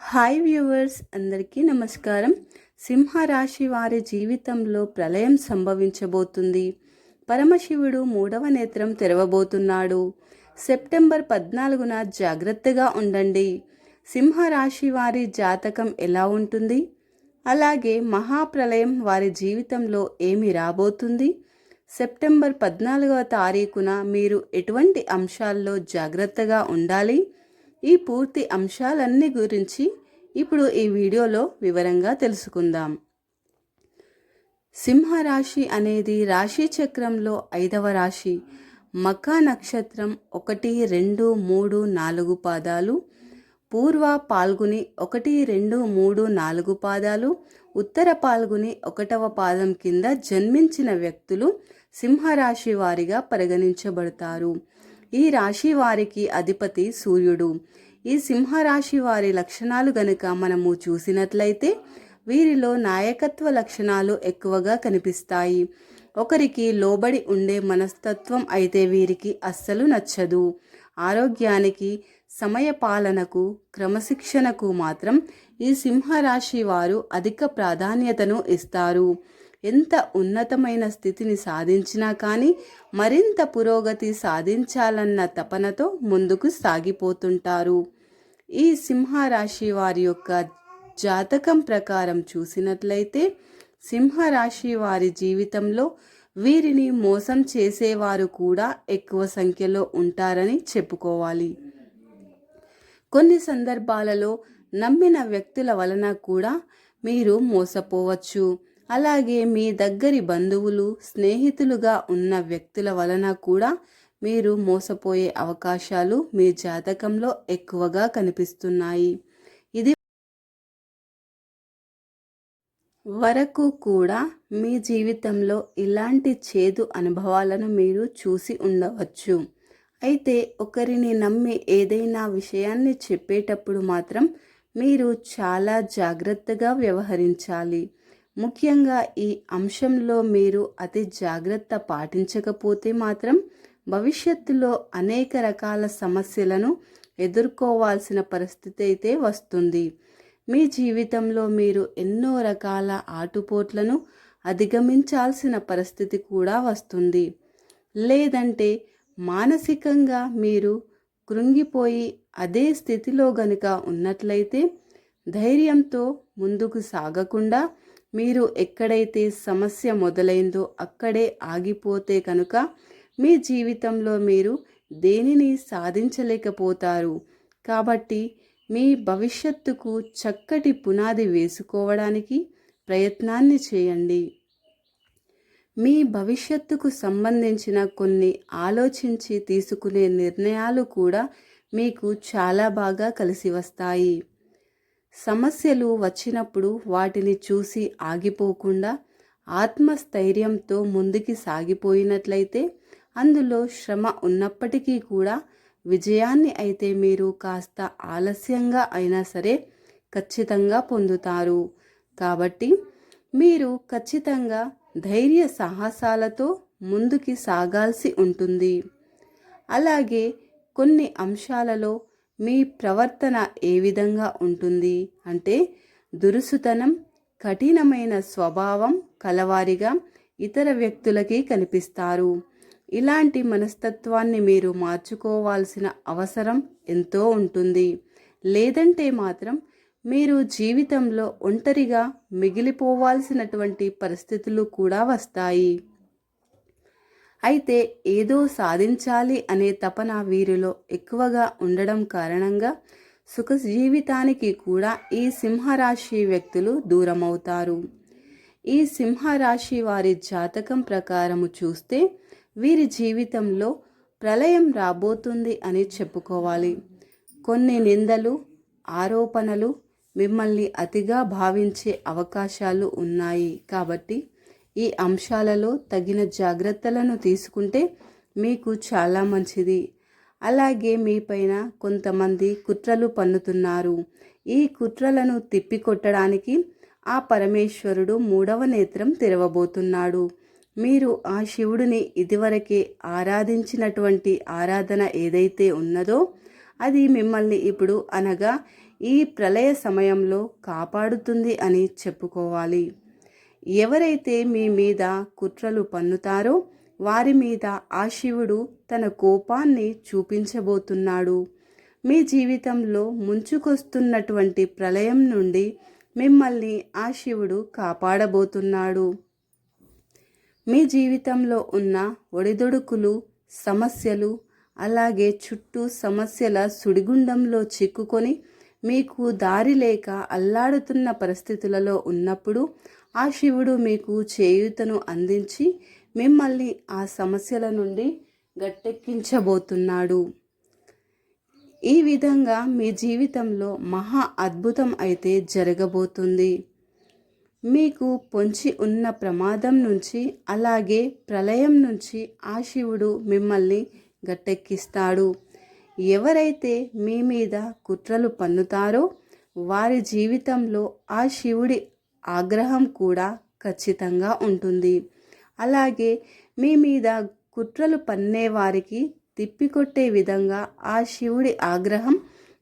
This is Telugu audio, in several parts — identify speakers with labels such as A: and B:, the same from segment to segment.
A: హాయ్ వ్యూవర్స్ అందరికీ నమస్కారం. సింహరాశి వారి జీవితంలో ప్రళయం సంభవించబోతుంది. పరమశివుడు మూడవ నేత్రం తెరవబోతున్నాడు. సెప్టెంబర్ పద్నాలుగున జాగ్రత్తగా ఉండండి. సింహరాశి వారి జాతకం ఎలా ఉంటుంది? అలాగే మహాప్రళయం వారి జీవితంలో ఏమి రాబోతుంది? సెప్టెంబర్ పద్నాలుగవ తారీఖున మీరు ఎటువంటి అంశాల్లో జాగ్రత్తగా ఉండాలి? ఈ పూర్తి అంశాలన్నీ గురించి ఇప్పుడు ఈ వీడియోలో వివరంగా తెలుసుకుందాం. సింహరాశి అనేది రాశి చక్రంలో ఐదవ రాశి. మకా నక్షత్రం ఒకటి రెండు మూడు నాలుగు పాదాలు. పూర్వ పాల్గొని ఒకటి రెండు మూడు నాలుగు పాదాలు. ఉత్తర పాల్గొని ఒకటవ పాదం కింద జన్మించిన వ్యక్తులు సింహరాశి వారిగా పరిగణించబడతారు. ఈ రాశి వారికి అధిపతి సూర్యుడు. ఈ సింహరాశి వారి లక్షణాలు గనుక మనము చూసినట్లయితే వీరిలో నాయకత్వ లక్షణాలు ఎక్కువగా కనిపిస్తాయి. ఒకరికి లోబడి ఉండే మనస్తత్వం అయితే వీరికి అస్సలు నచ్చదు. ఆరోగ్యానికి సమయపాలనకు క్రమశిక్షణకు మాత్రం ఈ సింహరాశి వారు అధిక ప్రాధాన్యతను ఇస్తారు. ఎంత ఉన్నతమైన స్థితిని సాధించినా కానీ మరింత పురోగతి సాధించాలన్న తపనతో ముందుకు సాగిపోతుంటారు. ఈ సింహరాశి వారి యొక్క జాతకం ప్రకారం చూసినట్లయితే సింహరాశి వారి జీవితంలో వీరిని మోసం చేసేవారు కూడా ఎక్కువ సంఖ్యలో ఉంటారని చెప్పుకోవాలి. కొన్ని సందర్భాలలో నమ్మిన వ్యక్తుల వలన కూడా మీరు మోసపోవచ్చు. అలాగే మీ దగ్గరి బంధువులు స్నేహితులుగా ఉన్న వ్యక్తుల వలన కూడా మీరు మోసపోయే అవకాశాలు మీ జాతకంలో ఎక్కువగా కనిపిస్తున్నాయి. ఇది వరకు కూడా మీ జీవితంలో ఇలాంటి చేదు అనుభవాలను మీరు చూసి ఉండవచ్చు. అయితే ఒకరిని నమ్మి ఏదైనా విషయాన్ని చెప్పేటప్పుడు మాత్రం మీరు చాలా జాగ్రత్తగా వ్యవహరించాలి. ముఖ్యంగా ఈ అంశంలో మీరు అతి జాగ్రత్త పాటించకపోతే మాత్రం భవిష్యత్తులో అనేక రకాల సమస్యలను ఎదుర్కోవాల్సిన పరిస్థితి అయితే వస్తుంది. మీ జీవితంలో మీరు ఎన్నో రకాల ఆటుపోట్లను అధిగమించాల్సిన పరిస్థితి కూడా వస్తుంది. లేదంటే మానసికంగా మీరు కృంగిపోయి అదే స్థితిలో గనుక ఉన్నట్లయితే ధైర్యంతో ముందుకు సాగకుండా మీరు ఎక్కడైతే సమస్య మొదలైందో అక్కడే ఆగిపోతే కనుక మీ జీవితంలో మీరు దేనిని సాధించలేకపోతారు. కాబట్టి మీ భవిష్యత్తుకు చక్కటి పునాది వేసుకోవడానికి ప్రయత్నాన్ని చేయండి. మీ భవిష్యత్తుకు సంబంధించిన కొన్ని ఆలోచించి తీసుకునే నిర్ణయాలు కూడా మీకు చాలా బాగా కలిసి వస్తాయి. సమస్యలు వచ్చినప్పుడు వాటిని చూసి ఆగిపోకుండా ఆత్మస్థైర్యంతో ముందుకి సాగిపోయినట్లయితే అందులో శ్రమ ఉన్నప్పటికీ కూడా విజయాన్ని అయితే మీరు కాస్త ఆలస్యంగా అయినా సరే ఖచ్చితంగా పొందుతారు. కాబట్టి మీరు ఖచ్చితంగా ధైర్య సాహసాలతో ముందుకి సాగాల్సి ఉంటుంది. అలాగే కొన్ని అంశాలలో మీ ప్రవర్తన ఏ విధంగా ఉంటుంది? అంటే దురుసుతనం కఠినమైన స్వభావం కలవారిగా ఇతర వ్యక్తులకి కనిపిస్తారు. ఇలాంటి మనస్తత్వాన్ని మీరు మార్చుకోవాల్సిన అవసరం ఎంతో ఉంటుంది. లేదంటే మాత్రం మీరు జీవితంలో ఒంటరిగా మిగిలిపోవాల్సినటువంటి పరిస్థితులు కూడా వస్తాయి. అయితే ఏదో సాధించాలి అనే తపన వీరిలో ఎక్కువగా ఉండడం కారణంగా సుఖ జీవితానికి కూడా ఈ సింహరాశి వ్యక్తులు దూరమవుతారు. ఈ సింహరాశి వారి జాతకం ప్రకారము చూస్తే వీరి జీవితంలో ప్రళయం రాబోతుంది అని చెప్పుకోవాలి. కొన్ని నిందలు ఆరోపణలు మిమ్మల్ని అతిగా భావించే అవకాశాలు ఉన్నాయి కాబట్టి ఈ అంశాలలో తగిన జాగ్రత్తలను తీసుకుంటే మీకు చాలా మంచిది. అలాగే మీపైన కొంతమంది కుట్రలు పన్నుతున్నారు. ఈ కుట్రలను తిప్పికొట్టడానికి ఆ పరమేశ్వరుడు మూడవ నేత్రం తెరవబోతున్నాడు. మీరు ఆ శివుడిని ఇదివరకే ఆరాధించినటువంటి ఆరాధన ఏదైతే ఉన్నదో అది మిమ్మల్ని ఇప్పుడు అనగా ఈ ప్రళయ సమయంలో కాపాడుతుంది అని చెప్పుకోవాలి. ఎవరైతే మీ మీద కుట్రలు పన్నుతారో వారి మీద ఆ శివుడు తన కోపాన్ని చూపించబోతున్నాడు. మీ జీవితంలో ముంచుకొస్తున్నటువంటి ప్రళయం నుండి మిమ్మల్ని ఆ శివుడు కాపాడబోతున్నాడు. మీ జీవితంలో ఉన్న ఒడిదొడుకులు సమస్యలు అలాగే చుట్టూ సమస్యల సుడిగుండంలో చిక్కుకొని మీకు దారి లేక అల్లాడుతున్న పరిస్థితులలో ఉన్నప్పుడు ఆ శివుడు మీకు చేయూతను అందించి మిమ్మల్ని ఆ సమస్యల నుండి గట్టెక్కించబోతున్నాడు. ఈ విధంగా మీ జీవితంలో మహా అద్భుతం అయితే జరగబోతుంది. మీకు పొంచి ఉన్న ప్రమాదం నుంచి అలాగే ప్రళయం నుంచి ఆ శివుడు మిమ్మల్ని గట్టెక్కిస్తాడు. ఎవరైతే మీ మీద కుట్రలు పన్నుతారో వారి జీవితంలో ఆ శివుడి ఆగ్రహం కూడా ఖచ్చితంగా ఉంటుంది. అలాగే మీ మీద కుట్రలు పన్నే వారికి తిప్పికొట్టే విధంగా ఆ శివుడి ఆగ్రహం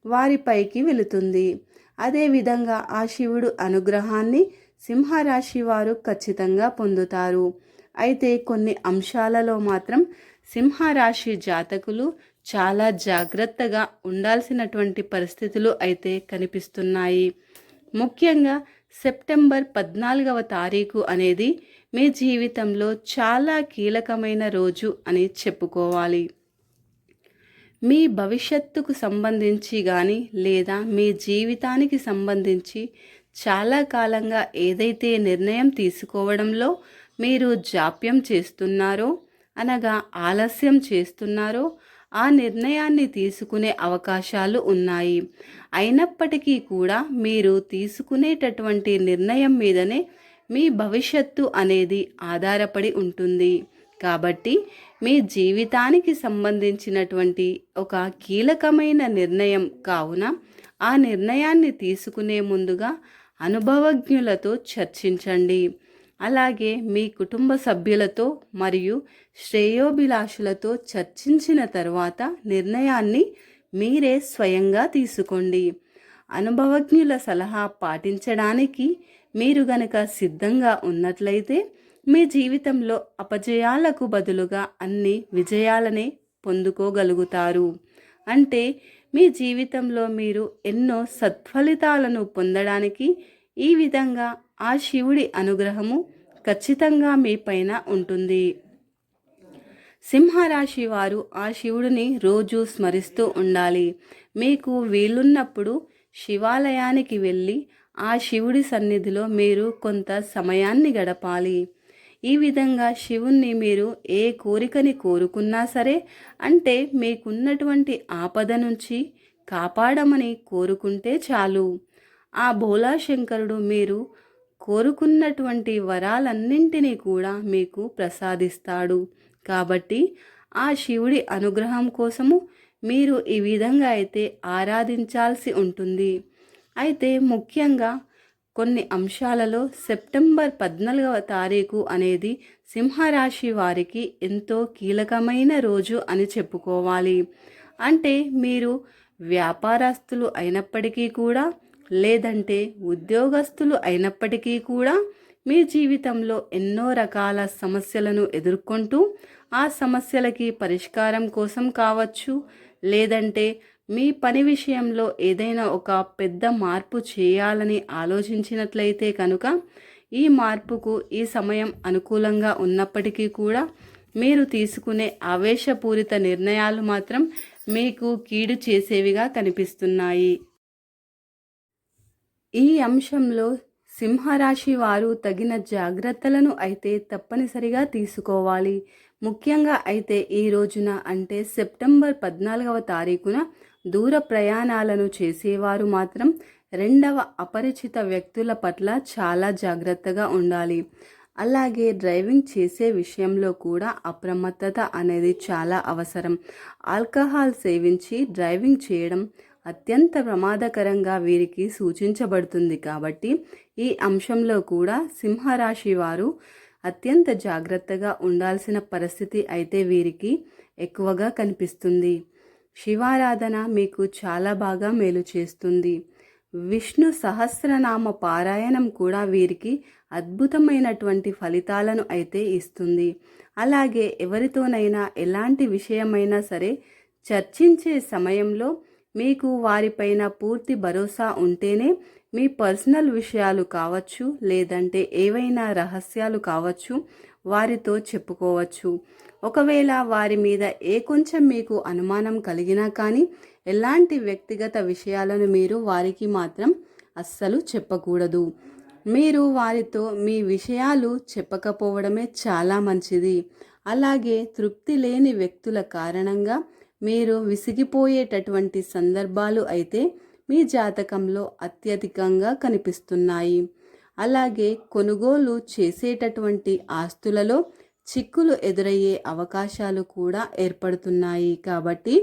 A: వారిపైకి వెళుతుంది. అదేవిధంగా ఆ శివుడు అనుగ్రహాన్ని సింహరాశి వారు ఖచ్చితంగా పొందుతారు. అయితే కొన్ని అంశాలలో మాత్రం సింహరాశి జాతకులు చాలా జాగ్రత్తగా ఉండాల్సినటువంటి పరిస్థితులు అయితే కనిపిస్తున్నాయి. ముఖ్యంగా సెప్టెంబర్ పద్నాలుగవ తారీఖు అనేది మీ జీవితంలో చాలా కీలకమైన రోజు అని చెప్పుకోవాలి. మీ భవిష్యత్తుకు సంబంధించి కానీ లేదా మీ జీవితానికి సంబంధించి చాలా కాలంగా ఏదైతే నిర్ణయం తీసుకోవడంలో మీరు జాప్యం చేస్తున్నారో అనగా ఆలస్యం చేస్తున్నారో ఆ నిర్ణయాన్ని తీసుకునే అవకాశాలు ఉన్నాయి. అయినప్పటికీ కూడా మీరు తీసుకునేటటువంటి నిర్ణయం మీదనే మీ భవిష్యత్తు అనేది ఆధారపడి ఉంటుంది. కాబట్టి మీ జీవితానికి సంబంధించినటువంటి ఒక కీలకమైన నిర్ణయం కావున ఆ నిర్ణయాన్ని తీసుకునే ముందుగా అనుభవజ్ఞులతో చర్చించండి. అలాగే మీ కుటుంబ సభ్యులతో మరియు శ్రేయోభిలాషులతో చర్చించిన తర్వాత నిర్ణయాన్ని మీరే స్వయంగా తీసుకోండి. అనుభవజ్ఞుల సలహా పాటించడానికి మీరు గనక సిద్ధంగా ఉన్నట్లయితే మీ జీవితంలో అపజయాలకు బదులుగా అన్ని విజయాలనే పొందుకోగలుగుతారు. అంటే మీ జీవితంలో మీరు ఎన్నో సత్ఫలితాలను పొందడానికి ఈ విధంగా ఆ శివుడి అనుగ్రహము ఖచ్చితంగా మీ పైన ఉంటుంది. సింహరాశి వారు ఆ శివుడిని రోజు స్మరిస్తూ ఉండాలి. మీకు వీలున్నప్పుడు శివాలయానికి వెళ్ళి ఆ శివుడి సన్నిధిలో మీరు కొంత సమయాన్ని గడపాలి. ఈ విధంగా శివుణ్ణి మీరు ఏ కోరికని కోరుకున్నా సరే అంటే మీకున్నటువంటి ఆపద నుంచి కాపాడమని కోరుకుంటే చాలు. ఆ భోలాశంకరుడు మీరు కోరుకున్నటువంటి వరాలన్నింటినీ కూడా మీకు ప్రసాదిస్తాడు. కాబట్టి ఆ శివుడి అనుగ్రహం కోసము మీరు ఈ విధంగా అయితే ఆరాధించాల్సి ఉంటుంది. అయితే ముఖ్యంగా కొన్ని అంశాలలో సెప్టెంబర్ పద్నాలుగవ తారీఖు అనేది సింహరాశి వారికి ఎంతో కీలకమైన రోజు అని చెప్పుకోవాలి. అంటే మీరు వ్యాపారస్తులు అయినప్పటికీ కూడా లేదంటే ఉద్యోగస్తులు అయినప్పటికీ కూడా మీ జీవితంలో ఎన్నో రకాల సమస్యలను ఎదుర్కొంటూ ఆ సమస్యలకి పరిష్కారం కోసం కావచ్చు. లేదంటే మీ పని విషయంలో ఏదైనా ఒక పెద్ద మార్పు చేయాలని ఆలోచించినట్లయితే కనుక ఈ మార్పుకు ఈ సమయం అనుకూలంగా ఉన్నప్పటికీ కూడా మీరు తీసుకునే ఆవేశపూరిత నిర్ణయాలు మాత్రం మీకు కీడు చేసేవిగా కనిపిస్తున్నాయి. ఈ అంశంలో సింహరాశి వారు తగిన జాగ్రత్తలను అయితే తప్పనిసరిగా తీసుకోవాలి. ముఖ్యంగా అయితే ఈ రోజున అంటే సెప్టెంబర్ పద్నాలుగవ తారీఖున దూర ప్రయాణాలను చేసేవారు మాత్రం రెండవ అపరిచిత వ్యక్తుల పట్ల చాలా జాగ్రత్తగా ఉండాలి. అలాగే డ్రైవింగ్ చేసే విషయంలో కూడా అప్రమత్తత అనేది చాలా అవసరం. ఆల్కహాల్ సేవించి డ్రైవింగ్ చేయడం అత్యంత ప్రమాదకరంగా వీరికి సూచించబడుతుంది కాబట్టి ఈ అంశంలో కూడా సింహరాశి వారు అత్యంత జాగ్రత్తగా ఉండాల్సిన పరిస్థితి అయితే వీరికి ఎక్కువగా కనిపిస్తుంది. శివారాధన మీకు చాలా బాగా మేలు చేస్తుంది. విష్ణు సహస్రనామ పారాయణం కూడా వీరికి అద్భుతమైనటువంటి ఫలితాలను అయితే ఇస్తుంది. అలాగే ఎవరితోనైనా ఎలాంటి విషయమైనా సరే చర్చించే సమయంలో మీకు వారిపైన పూర్తి భరోసా ఉంటేనే మీ పర్సనల్ విషయాలు కావచ్చు లేదంటే ఏవైనా రహస్యాలు కావచ్చు వారితో చెప్పుకోవచ్చు. ఒకవేళ వారి మీద ఏ కొంచెం మీకు అనుమానం కలిగినా కానీ ఎలాంటి వ్యక్తిగత విషయాలను మీరు వారికి మాత్రం అస్సలు చెప్పకూడదు. మీరు వారితో మీ విషయాలు చెప్పకపోవడమే చాలా మంచిది. అలాగే తృప్తి లేని వ్యక్తుల కారణంగా మీరు విసిగిపోయేటటువంటి సందర్భాలు అయితే మీ జాతకంలో అత్యధికంగా కనిపిస్తున్నాయి. అలాగే కొనుగోలు చేసేటటువంటి ఆస్తులలో చిక్కులు ఎదురయ్యే అవకాశాలు కూడా ఏర్పడుతున్నాయి. కాబట్టి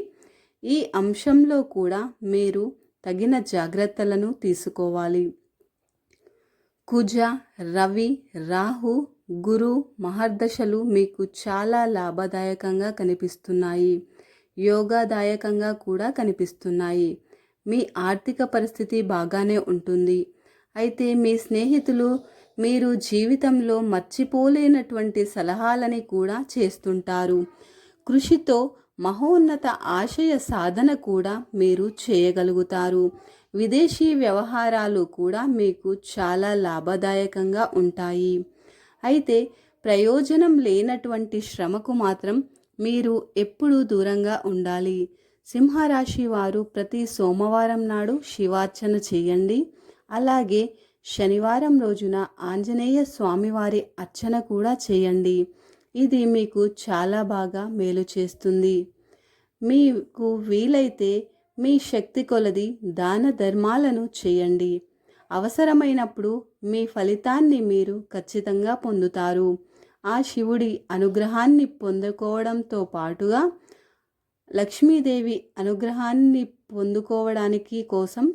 A: ఈ అంశంలో కూడా మీరు తగిన జాగ్రత్తలను తీసుకోవాలి. కుజ రవి రాహు గురు మహర్దశలు మీకు చాలా లాభదాయకంగా కనిపిస్తున్నాయి. యోగాదాయకంగా కూడా కనిపిస్తున్నాయి. మీ ఆర్థిక పరిస్థితి బాగానే ఉంటుంది. అయితే మీ స్నేహితులు మీరు జీవితంలో మర్చిపోలేనటువంటి సలహాలని కూడా చేస్తుంటారు. కృషితో మహోన్నత ఆశయ సాధన కూడా మీరు చేయగలుగుతారు. విదేశీ వ్యవహారాలు కూడా మీకు చాలా లాభదాయకంగా ఉంటాయి. అయితే ప్రయోజనం లేనటువంటి శ్రమకు మాత్రం మీరు ఎప్పుడూ దూరంగా ఉండాలి. సింహరాశి వారు ప్రతి సోమవారం నాడు శివార్చన చేయండి. అలాగే శనివారం రోజున ఆంజనేయ స్వామివారి అర్చన కూడా చేయండి. ఇది మీకు చాలా బాగా మేలు చేస్తుంది. మీకు వీలైతే మీ శక్తి కొలది దాన ధర్మాలను చేయండి. అవసరమైనప్పుడు మీ ఫలితాన్ని మీరు ఖచ్చితంగా పొందుతారు. ఆ శివుడి అనుగ్రహాన్ని పొందుకోవడంతో పాటుగా లక్ష్మీదేవి అనుగ్రహాన్ని పొందుకోవడానికి కోసం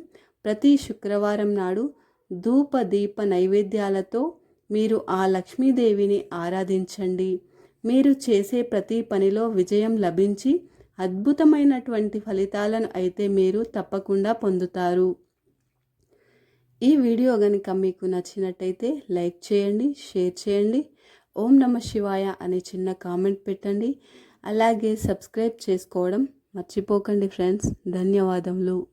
A: ప్రతి శుక్రవారం నాడు ధూప దీప నైవేద్యాలతో మీరు ఆ లక్ష్మీదేవిని ఆరాధించండి. మీరు చేసే ప్రతి పనిలో విజయం లభించి అద్భుతమైనటువంటి ఫలితాలను అయితే మీరు తప్పకుండా పొందుతారు. ఈ వీడియో కనుక మీకు నచ్చినట్టయితే లైక్ చేయండి షేర్ చేయండి. ఓం నమ శివాయ అనే చిన్న కామెంట్ పెట్టండి. అలాగే సబ్స్క్రైబ్ చేసుకోవడం మర్చిపోకండి ఫ్రెండ్స్. ధన్యవాదములు.